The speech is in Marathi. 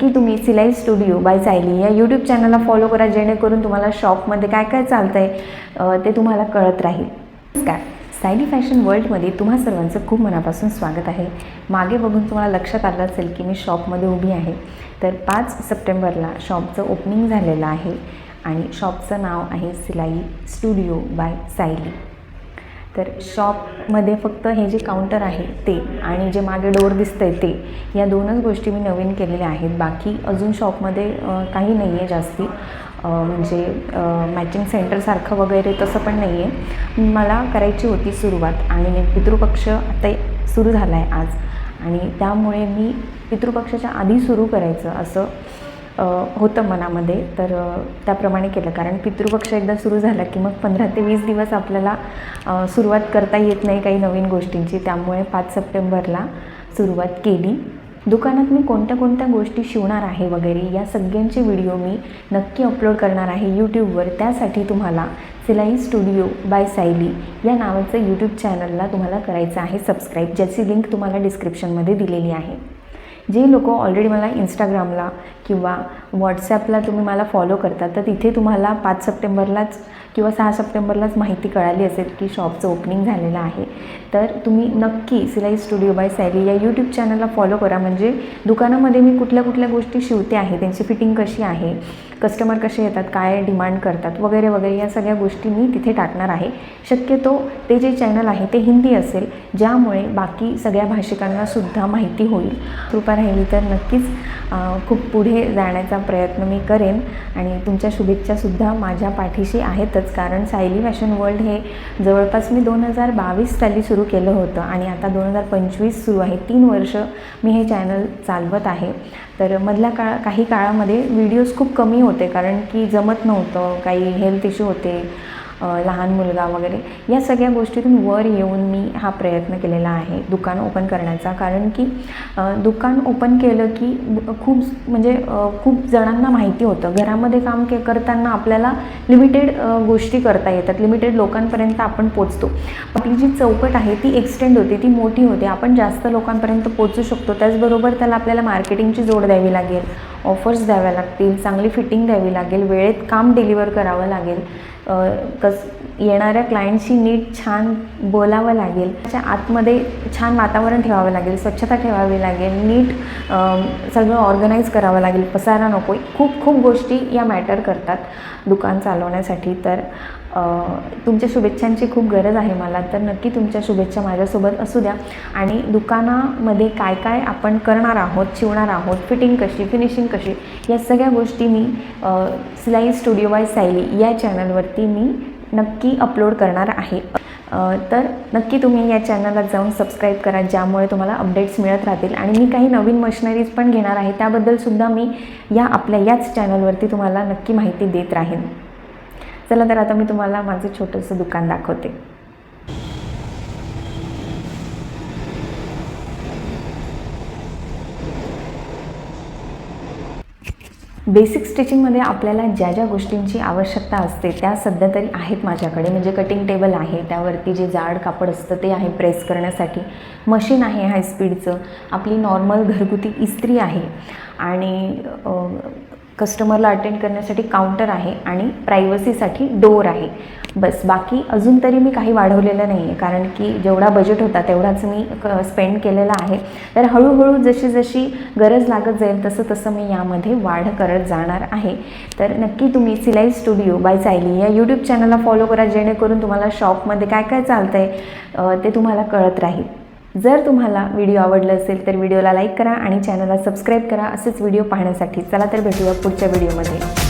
की तुम्ही सिलाई स्टुडिओ बाय सायली या यूट्यूब चॅनलला फॉलो करा जेणेकरून तुम्हाला शॉपमध्ये काय काय चालतं आहे ते तुम्हाला कळत राहील. नमस्कार. सायली फॅशन वर्ल्डमध्ये तुम्हा सर्वांचं खूप मनापासून स्वागत आहे. मागे बघून तुम्हाला लक्षात आलं असेल की मी शॉपमध्ये उभी आहे. तर पाच सप्टेंबरला शॉपचं ओपनिंग झालेलं आहे आणि शॉपचं नाव आहे सिलाई स्टुडिओ बाय सायली. तर शॉपमध्ये फक्त हे जे काउंटर आहे ते आणि जे मागे डोअर दिसतं आहे ते या दोनच गोष्टी मी नवीन केलेल्या आहेत. बाकी अजून शॉपमध्ये काही नाही आहे जास्ती म्हणजे मॅचिंग सेंटरसारखं वगैरे तसं पण नाही आहे मला करायची होती सुरुवात आणि पितृपक्ष आता सुरू झाला आहे आज. आणि त्यामुळे मी पितृपक्षाच्या आधी सुरू करायचं असं होतं मनामध्ये तर त्याप्रमाणे केलं. कारण पितृपक्ष एकदा सुरू झाला की मग पंधरा ते वीस दिवस आपल्याला सुरुवात करता येत नाही काही नवीन गोष्टींची. त्यामुळे पाच सप्टेंबरला सुरुवात केली. दुकानात मी कोणत्या कोणत्या गोष्टी शिवणार आहे वगैरे या सगळ्यांचे व्हिडिओ मी नक्की अपलोड करणार आहे यूट्यूबवर. त्यासाठी तुम्हाला सिलाई स्टुडिओ बाय सायली या नावाचं यूट्यूब चॅनलला तुम्हाला करायचं आहे सबस्क्राईब ज्याची लिंक तुम्हाला डिस्क्रिप्शनमध्ये दिलेली आहे. जे लोक ऑलरेडी मला इंस्टाग्रामला किंवा व्हॉट्सॲपला तुम्ही मला फॉलो करता तर तिथे तुम्हाला पाच सप्टेंबरलाच किंवा सहा सप्टेंबरलाच माहिती कळाली असेल की शॉपचं ओपनिंग झालेलं आहे. तर तुम्ही नक्की सिलाई स्टुडिओ बाय सायली या यूट्यूब चॅनलला फॉलो करा. म्हणजे दुकानामध्ये मी कुठल्या कुठल्या गोष्टी शिवते आहे त्यांची फिटिंग कशी आहे कस्टमर कसे येतात काय डिमांड करतात वगैरे वगैरे या सगळ्या गोष्टी मी तिथे टाकणार आहे. शक्यतो ते जे चॅनल आहे ते हिंदी असेल ज्यामुळे बाकी सगळ्या भाषिकांना सुद्धा माहिती होईल. कृपा राहिली तर नक्कीच खूप पुढे जाण्याचा प्रयत्न मी करेन. आणि तुमच्या शुभेच्छासुद्धा माझ्या पाठीशी आहेतच. कारण सायली फॅशन वर्ल्ड हे जवळपास मी दोन हजार बावीस साली सुरू केलं होतं. आणि आता दोन हजार पंचवीस सुरू आहे. तीन वर्ष मी हे चॅनल चालवत आहे. तर मधल्या काळ काही काळामध्ये व्हिडिओज खूप कमी होते. कारण की जमत नव्हतं. काही हेल्थ इश्यू होते. लहान मुलगा वगैरे या सगळ्या गोष्टीतून वर येऊन मी हा प्रयत्न केलेला आहे. दुकान ओपन करण्याचा. कारण की दुकान ओपन केलं की खूप म्हणजे खूप जणांना माहिती होतं. घरामध्ये काम के करताना आपल्याला लिमिटेड गोष्टी करता येतात. लिमिटेड लोकांपर्यंत आपण पोचतो. आपली जी चौकट आहे ती एक्सटेंड होते ती मोठी होते. आपण जास्त लोकांपर्यंत पोचू शकतो. त्याचबरोबर त्याला आपल्याला मार्केटिंगची जोड द्यावी लागेल. ऑफर्स द्याव्या लागतील चांगली फिटिंग द्यावी लागेल वेळेत काम डिलिव्हर करावं लागेल. कस येणाऱ्या क्लायंटशी नीट छान बोलावं लागेल. त्याच्या आतमध्ये छान वातावरण ठेवावं लागेल स्वच्छता ठेवावी लागेल नीट सगळं ऑर्गनाईज करावं लागेल. पसारा नको खूप खूप गोष्टी या मॅटर करतात दुकान चालवण्यासाठी. तर तुमच्या शुभेच्छांची खूप गरज आहे मला. तर नक्की तुमच्या शुभेच्छा माझ्यासोबत असू द्या. आणि दुकानामध्ये काय काय आपण करणार आहोत शिवणार आहोत फिटिंग कशी फिनिशिंग कशी या सगळ्या गोष्टी मी सिलाई स्टुडिओ बाय सायली या चॅनलवरती मी नक्की अपलोड करणार आहे. तर नक्की तुम्ही या चॅनलला जाऊन सबस्क्राईब करा ज्यामुळे तुम्हाला अपडेट्स मिळत राहतील. आणि मी काही नवीन मशिनरीज पण घेणार आहे त्याबद्दलसुद्धा मी या आपल्या याच चॅनलवरती तुम्हाला नक्की माहिती देत राहीन. चला तर आता मी तुम्हाला माझं छोटंसं दुकान दाखवते. बेसिक स्टिचिंगमध्ये आपल्याला ज्या ज्या गोष्टींची आवश्यकता असते त्या सध्या तरी आहेत माझ्याकडे. म्हणजे कटिंग टेबल आहे त्यावरती जे जाड कापड असतं ते आहे प्रेस करण्यासाठी. मशीन आहे हाय स्पीडचं आपली नॉर्मल घरगुती इस्त्री आहे. आणि कस्टमरला अटेंड करण्यासाठी काउंटर आहे आणि प्रायव्हसीसाठी डोअर आहे. बस बाकी अजून तरी मी काही वाढवलेलं नाही आहे कारण की जेवढा बजेट होता तेवढाच मी क स्पेंड केलेला आहे. तर हळूहळू जशी जशी गरज लागत जाईल तसं तसं मी यामध्ये वाढ करत जाणार आहे. तर नक्की तुम्ही सिलाई स्टुडिओ बाय सायली या यूट्यूब चॅनलला फॉलो करा जेणेकरून तुम्हाला शॉपमध्ये काय काय चालतं आहे ते तुम्हाला कळत राहील. जर तुम्हाला व्हिडिओ आवडला असेल तर व्हिडिओला लाईक करा आणि चॅनलला सबस्क्राईब करा असेच व्हिडिओ पाहण्यासाठी चला तर भेटूया पुढच्या व्हिडिओमध्ये.